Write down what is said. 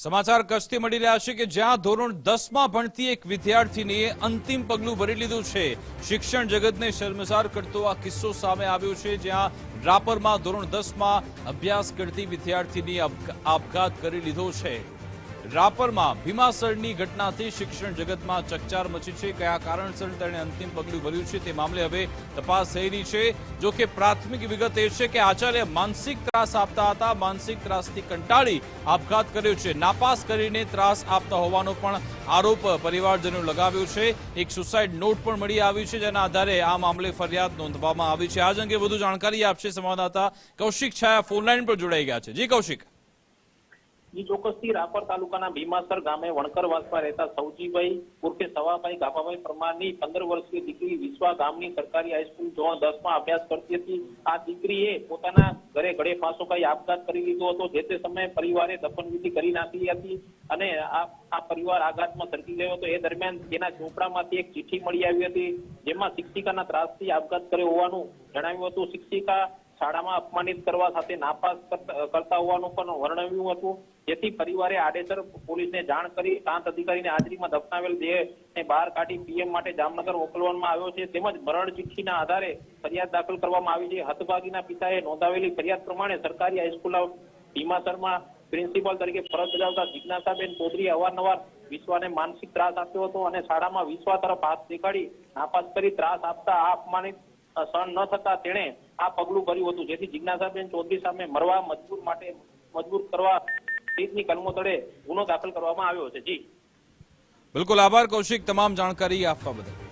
સમાચાર કચ્છથી મળી રહ્યા છે કે જ્યાં ધોરણ દસમાં ભણતી એક વિદ્યાર્થીનીએ અંતિમ પગલું ભરી લીધું છે. શિક્ષણ જગતને શર્મસાર કરતો આ કિસ્સો સામે આવ્યો છે, જ્યાં રાપરમાં ધોરણ દસમાં અભ્યાસ કરતી વિદ્યાર્થીની આપઘાત કરી લીધો છે. રાપરમાં ભીમાસરની ઘટનાથી શિક્ષણ જગતમાં ચકચાર મચી છે. કયા કારણસર તેણે અંતિમ પગલું ભર્યું છે તે મામલે હવે તપાસ થઈ રહી છે. જો કે પ્રાથમિક વિગત એ છે કે આચાર્ય માનસિક ત્રાસ આપતા હતા. માનસિક ત્રાસથી કંટાળી આપઘાત કર્યો છે. નાપાસ કરીને ત્રાસ આપતા હોવાનો પણ આરોપ પરિવારજનો લગાવ્યો છે. એક સુસાઇડ નોટ પણ મળી આવી છે જેના આધારે આ મામલે ફરિયાદ નોંધવામાં આવી છે. આજ અંગે વધુ જાણકારી આપશે સંવાદદાતા કૌશિક છાયા ફોનલાઈન પર જોડાઈ ગયા છે. જી કૌશિક. ઈ ચોક્કસથી રાપર તાલુકાના ભીમાસર ગામે વણકરવાસમાં રહેતા સૌજીભાઈ ઉર્ફે સવાભાઈ ગાભાભાઈ પરમારની પંદર વર્ષીય દીકરી વિશ્વા ગામની સરકારી હાઈસ્કૂલ ધોરણ દસમાં અભ્યાસ કરતી હતી. આ દીકરીએ પોતાના ઘરે ઘડે ફાંસો ખાઈ આપઘાત કરી લીધો હતો, જે તે સમયે પરિવારે દફનવિધિ કરી નાખી હતી અને આ આ પરિવાર આઘાતમાં સરકી ગયો હતો. એ દરમિયાન તેના ઝૂંપડામાંથી એક ચિઠ્ઠી મળી આવી હતી, જેમાં શિક્ષિકાના ત્રાસથી આપઘાત કર્યો હોવાનું જણાવ્યું હતું. શિક્ષિકા શાળામાં અપમાનિત કરવા સાથે નાપાસ કરતા હોવાનું પણ વર્ણવ્યું હતું. જેથી પરિવારે આડેસર પોલીસને જાણ કરી, પ્રાંત અધિકારીને હાજરીમાં દફનાવેલ દેહને બહાર કાઢી પીએમ માટે જામનગર મોકલવામાં આવ્યો છે. તેમજ મરણ ચિઠ્ઠીના આધારે ફરિયાદ દાખલ કરવામાં આવી છે. હતભાગીના પિતાએ નોંધાવેલી ફરિયાદ પ્રમાણે સરકારી હાઈસ્કૂલ ભીમાસરમાં પ્રિન્સિપાલ તરીકે ફરજ બજાવતા જિજ્ઞાસાબેન ચૌધરીએ અવારનવાર વિશ્વાને માનસિક ત્રાસ આપ્યો હતો અને શાળામાં વિશ્વા તરફ હાથ દેખાડી નાપાસ કરી ત્રાસ આપતા આ અપમાનિત સહન ન થતા તેણે આ પગલું ભર્યું હતું. જેથી જિજ્ઞાસાબેન ચૌધરી સામે મરવા, મજબૂર માટે મજબૂર કરવા સહિતની કલમો તળે ગુનો દાખલ કરવામાં આવ્યો છે. જી. બિલકુલ આભાર, કૌશિક, તમામ જાણકારી આપવા બદલ.